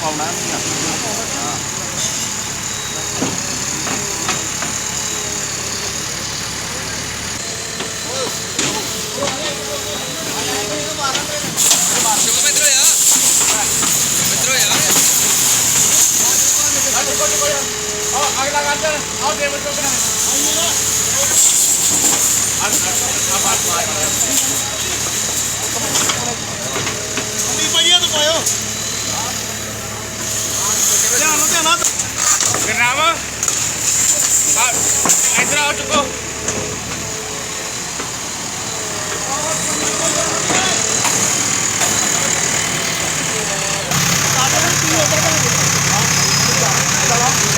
vào lá nhỉ आगे लगा चल आओ देव चौक में आइए ना अब अब बात ਗਰਨਾਮ ਆ ਇਧਰ ਆਓ ਚੁੱਕੋ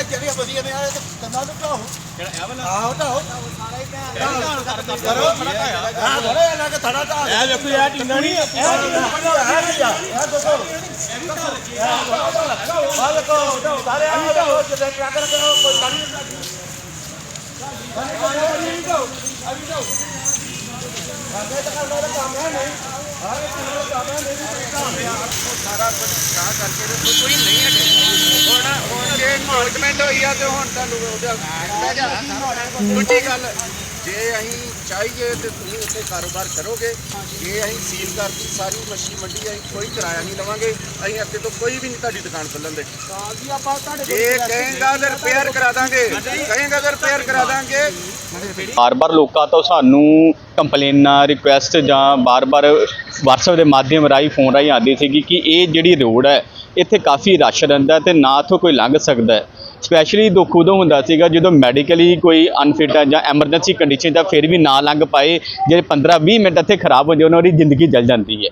ਜਿਹੜੀਆਂ ਵਧੀਆ ਨੇ ਆ ਕੰਨਾਂ ਨੂੰ ਢਾਓ ਕਿਹੜਾ ਇਹ ਵਾਲਾ? ਆਹੋ ਢਾਓ ਕਰੋ। ਹਾਂ ਥੋੜਾ ਇਹਨਾਂ ਕੇ ਥੜਾ ਢਾ ਇਹ ਦੇਖੋ ਇਹ ਟਿੰਡਾ ਨਹੀਂ। ਇਹ ਟਿੰਡਾ ਇਹ ਨਹੀਂ। ਇਹ ਦੇਖੋ। ਆ ਦੇਖੋ। ਸਾਰੇ ਆ ਦੇਖੋ ਜੇ ਟਰੱਕ ਕਰੋ ਕੋਈ ਗਾੜੀ ਨਹੀਂ। ਕੋਈ ਨਹੀਂ ਹਟੇ ਹੁਣ ਹੁਣ ਜੇ ਅਨਾਉਂਸਮੈਂਟ ਹੋਈ ਆ ਤੇ ਹੁਣ ਤੁਹਾਨੂੰ ਉਹਦਾ ਲੈ ਜਾਣਾ ਦੂਜੀ ਗੱਲ। ਜੇ ਅਸੀਂ ਚਾਹੀਏ ਤੇ ਤੁਸੀਂ ਉੱਥੇ ਕਾਰੋਬਾਰ ਕਰੋਗੇ। ਜੇ ਅਸੀਂ ਸੀਲ ਕਰਤੀ ਸਾਰੀ ਮੱਛੀ ਮੰਡੀ ਅਸੀਂ ਕੋਈ ਕਿਰਾਇਆ ਨਹੀਂ ਲਵਾਂਗੇ। ਅਸੀਂ ਅੱਗੇ ਤੋਂ ਕੋਈ ਵੀ ਨਹੀਂ ਤੁਹਾਡੀ ਦੁਕਾਨ ਖੋਲਣ ਦੇ ਜੇ ਕਹੇਗਾ ਤਾਂ ਰਿਪੇਅਰ ਕਰਾ ਦਾਂਗੇ। ਕਹੇਗਾ ਤਾਂ ਰਿਪੇਅਰ ਕਰਾ ਦਾਂਗੇ। ਬਾਰ-ਬਾਰ ਲੋਕਾਂ ਤੋਂ ਸਾਨੂੰ ਕੰਪਲੇਨਾਂ ਰਿਕੁਐਸਟ ਜਾਂ ਬਾਰ-ਬਾਰ WhatsApp ਦੇ ਮਾਧਿਅਮ ਰਾਹੀਂ ਫੋਨ ਰਾਹੀਂ ਆਉਂਦੀ ਸੀਗੀ ਕਿ ਇਹ ਜਿਹੜੀ ਰੋਡ ਹੈ, ਇੱਥੇ ਕਾਫੀ ਰਸ਼ ਰਹਿੰਦਾ ਤੇ ਨਾ ਇੱਥੋਂ ਕੋਈ ਲੰਘ ਸਕਦਾ ਹੈ। ਸਪੈਸ਼ਲੀ ਦੁੱਖ ਉਦੋਂ ਹੁੰਦਾ ਸੀਗਾ ਜਦੋਂ ਮੈਡੀਕਲੀ ਕੋਈ ਅਨਫਿਟ ਹੈ ਜਾਂ ਐਮਰਜੈਂਸੀ ਕੰਡੀਸ਼ਨ ਤਾਂ ਫਿਰ ਵੀ ਨਾ ਲੰਘ ਪਾਏ ਜਿਹੜੇ 15-20 ਮਿੰਟ ਇੱਥੇ ਖਰਾਬ ਹੋ ਜਾਂਦੇ ਉਹਨਾਂ ਦੀ ਜ਼ਿੰਦਗੀ ਜਲ ਜਾਂਦੀ ਹੈ।